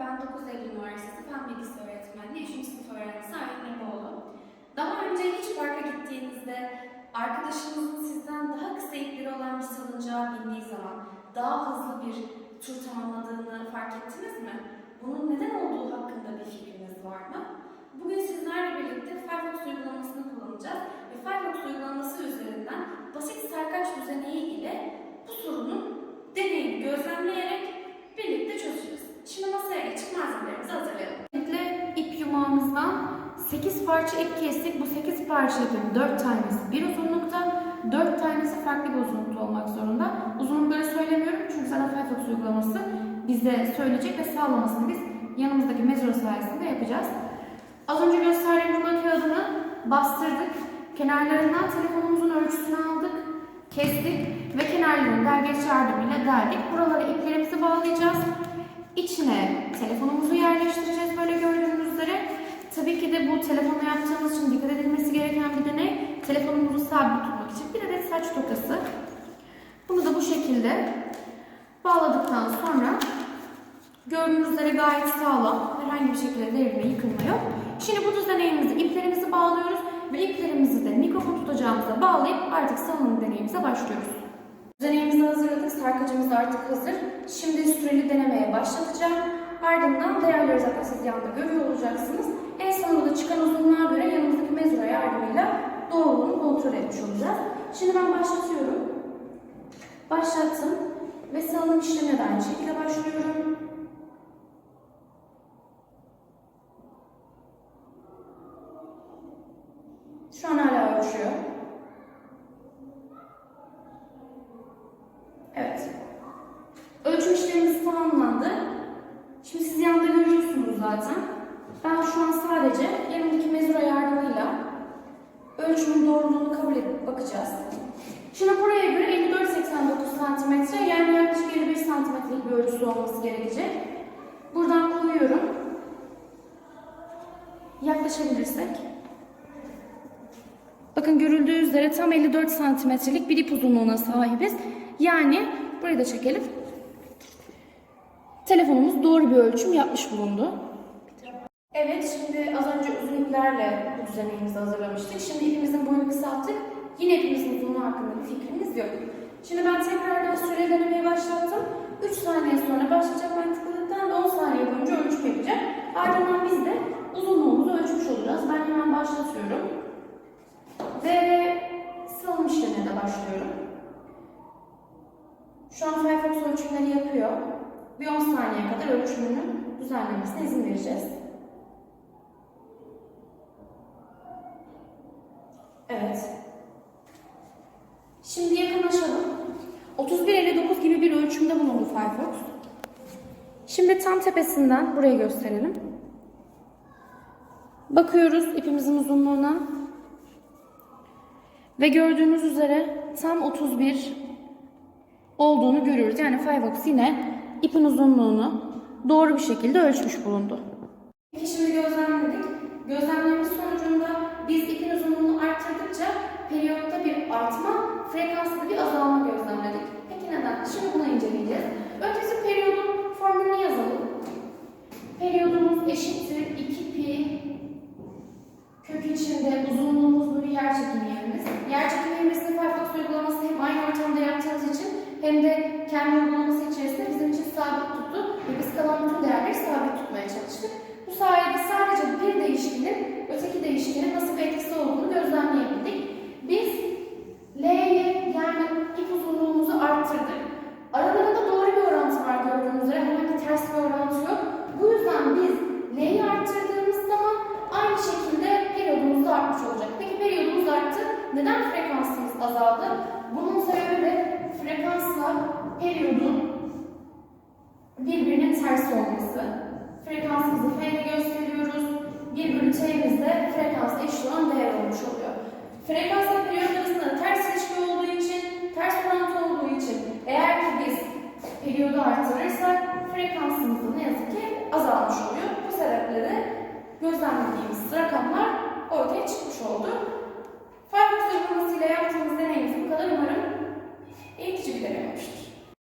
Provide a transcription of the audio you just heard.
Ben 9 Eylül Üniversitesi Fen Bilgisi Öğretmenliği 3. sınıf öğrencisi Aylin Nemoğlu. Daha önce hiç parka gittiğinizde arkadaşınızın sizden daha kısa ipleri olan bir salıncağa bindiği zaman daha hızlı bir tur tamamladığını fark ettiniz mi? Bunun neden olduğu hakkında bir fikriniz var mı? Bugün sizlerle birlikte Firefox uygulamasını kullanacağız ve Firefox uygulaması üzerinden basit sarkaç düzeneği ile bu sorunun deneyini gözlemleyerek 8 parça ip kestik. Bu 8 parça ipin 4 tanesi bir uzunlukta, 4 tanesi farklı bir uzunlukta olmak zorunda. Uzunlukları söylemiyorum çünkü zaten Firefox uygulaması bize söyleyecek ve sağlamasını biz yanımızdaki mezura sayesinde yapacağız. Az önce gösterdiğim rulo kağıdını bastırdık. Kenarlarından telefonumuzun ölçüsünü aldık, kestik ve kenarlarını dergeç yardımıyla deldik. Buralara iplerimizi bağlayacağız. İçine telefonumuzu yerleştireceğiz böyle gördüğünüz üzere. Tabii ki de bu telefonu yaptığımız için dikkat edilmesi gereken bir deney. Telefonumuzu sabit tutmak için bir adet saç tokası. Bunu da bu şekilde bağladıktan sonra gördüğünüz üzere gayet sağlam. Herhangi bir şekilde devrilme, yıkılma yok. Şimdi bu düzeneyimizi, iplerimizi bağlıyoruz ve iplerimizi de mikrofon tutacağımıza bağlayıp artık salınım deneyimize başlıyoruz. Düzeneyimizi hazırladık, sarkacımız artık hazır. Şimdi süreli denemeye başlatacağım. Ardından değerleri zaten siz yanında görüyor olacaksınız. Çıkan uzunluğa göre yanımızdaki mezura yardımıyla doğruluğunu kontrol etmiş olacağız. Şimdi ben başlatıyorum. Başlattım ve salınım işlemine de aynı şekilde başlıyorum. Şu an hala ölçüyor. Evet. Ölçüm işlemimiz tamamlandı. Şimdi siz yanında görüyorsunuz zaten. Ben şu an sadece yanımdaki mezura yardımıyla ölçümün doğruluğunu kabul edip bakacağız. Şimdi buraya göre 54-89 cm yani yaklaşık 51 cm'lik bir ölçüsü olması gerekecek. Buradan koyuyorum. Yaklaşabilirsek. Bakın görüldüğü üzere tam 54 santimetrelik bir ip uzunluğuna sahibiz. Yani burayı da çekelim. Telefonumuz doğru bir ölçüm yapmış bulundu. Evet, şimdi az önce uzun iplerle bu düzenimizi hazırlamıştık. Şimdi ipimizin boyunu kısalttık. Yine ipimizin uzunluğu hakkında bir fikrimiz yok. Şimdi ben tekrardan süre denemeye başlattım. 3 saniye sonra başlayacak ben tıkladıktan da 10 saniye boyunca ölçüm yapacak. Ardından biz de uzunluğumuzu ölçmüş olacağız. Ben hemen başlatıyorum. Ve salım işlemine de başlıyorum. Şu an Firefox ölçümleri yapıyor. Bir 10 saniye kadar ölçümünü düzenlemesine izin vereceğiz. Evet. Şimdi yakınlaşalım. 31.59 gibi bir ölçümde bulundu Firefox. Şimdi tam tepesinden burayı gösterelim. Bakıyoruz ipimizin uzunluğuna. Ve gördüğünüz üzere tam 31 olduğunu görüyoruz. Yani Firefox yine ipin uzunluğunu doğru bir şekilde ölçmüş bulundu. Peki şimdi gözlemledik. Gözlemlerimiz sonucunda biz ipin uzunluğunu arttırdıkça periyotta bir artma, frekansta bir azalma gözlemledik. Peki neden? Şimdi bunu inceleyeceğiz. Öncesi periyodun formülünü yazalım. Periyodumuz eşittir 2 pi kök içinde uzunluğumuz bir yer çekimi yerimiz. Yer çekimi yerimizde Firefox uygulaması hem aynı ortamda yaptığımız için hem de kendi uygulaması içerisinde bizim için sabit tuttu ve biz kalan bütün değerleri sabit tutmaya çalıştık. Bu sayede sadece bir değişkenin öteki değişkenin nasıl bir etkisi olduğunu gözlemleyebildik. Biz L'ye yani ip uzunluğumuzu arttırdık. Aralarında doğru bir orantı var gördüğünüz üzere herhangi ters bir orantı yok. Bu yüzden biz L'yi arttırdığımız zaman aynı şekilde periyodumuz da artmış olacak. Peki periyodumuz arttı. Neden frekansımız azaldı? Bunun sebebi de frekansla periyodun birbirinin tersi olması. Frekansımızı F'de gösteriyoruz. 1 bölü T'mizde eşit olan değer olmuş oluyor. Frekansla periyot arasında ters ilişki olduğu için, ters orantı olduğu için eğer ki biz periyodu artırırsak frekansımız da ne yazık ki azalmış oluyor. Bu sebeple gözlemlediğimiz rakamlar ortaya çıkmış oldu. Yaptığımız kadar. Umarım eğitici bir deney wiadomość.